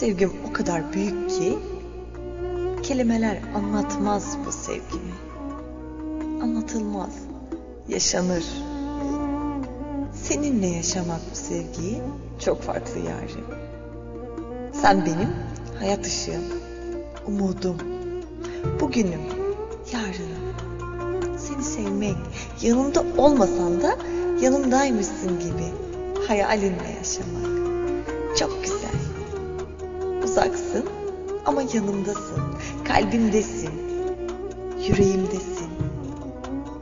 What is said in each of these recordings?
Sevgim o kadar büyük ki kelimeler anlatmaz bu sevgimi. Anlatılmaz, yaşanır. Seninle yaşamak bu sevgiyi çok farklı yarim. Sen benim hayat ışığım, umudum, bugünüm, yarınım. Seni sevmek, yanımda olmasan da yanımdaymışsın gibi hayalinle yaşamak. Çok güzel. Uzaksın ama yanımdasın, kalbimdesin, yüreğimdesin.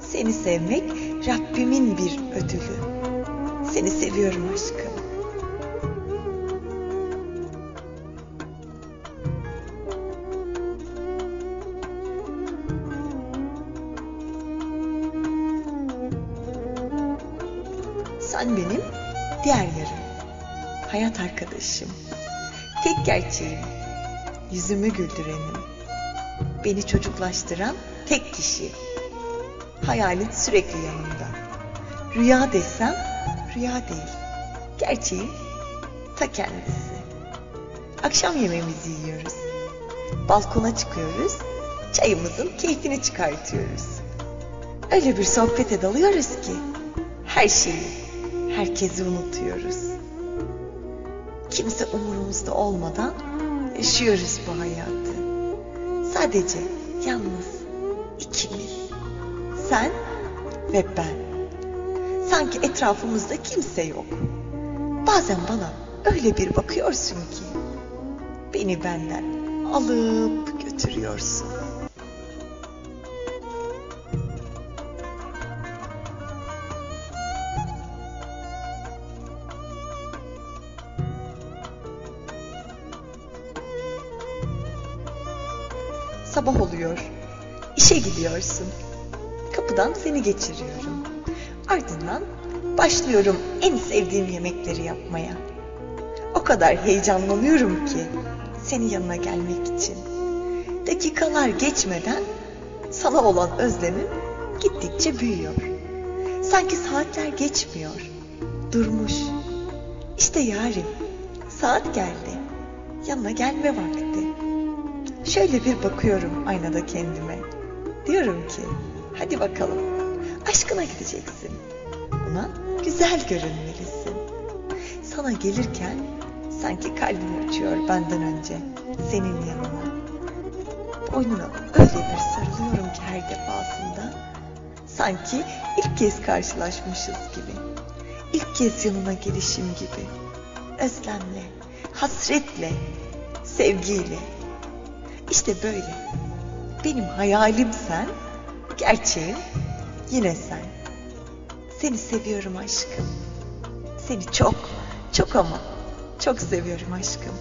Seni sevmek Rabbimin bir ödülü. Seni seviyorum aşkım. Sen benim diğer yarım, hayat arkadaşım, tek gerçeğim, yüzümü güldürenim, beni çocuklaştıran tek kişi. Hayalin sürekli yanımda. Rüya desem rüya değil, gerçeğin ta kendisi. Akşam yemeğimizi yiyoruz, balkona çıkıyoruz, çayımızın keyfini çıkartıyoruz. Öyle bir sohbete dalıyoruz ki her şeyi, herkesi unutuyoruz. Kimse umurumuzda olmadan yaşıyoruz bu hayatı. Sadece yalnız ikimiz. Sen ve ben. Sanki etrafımızda kimse yok. Bazen bana öyle bir bakıyorsun ki beni benden alıp götürüyorsun. Sabah oluyor. İşe gidiyorsun. Kapıdan seni geçiriyorum. Ardından başlıyorum en sevdiğim yemekleri yapmaya. O kadar heyecanlanıyorum ki senin yanına gelmek için. Dakikalar geçmeden sana olan özlemim gittikçe büyüyor. Sanki saatler geçmiyor. Durmuş. İşte yarim. Saat geldi. Yanına gelme vakti. Şöyle bir bakıyorum aynada kendime. Diyorum ki hadi bakalım aşkına gideceksin. Buna güzel görünmelisin. Sana gelirken sanki kalbim uçuyor benden önce senin yanına. Boynuna öyle bir sarılıyorum ki her defasında. Sanki ilk kez karşılaşmışız gibi. İlk kez yanına gelişim gibi. Özlemle, hasretle, sevgiyle. İşte böyle. Benim hayalim sen, gerçeğim yine sen. Seni seviyorum aşkım. Seni çok, çok ama çok seviyorum aşkım.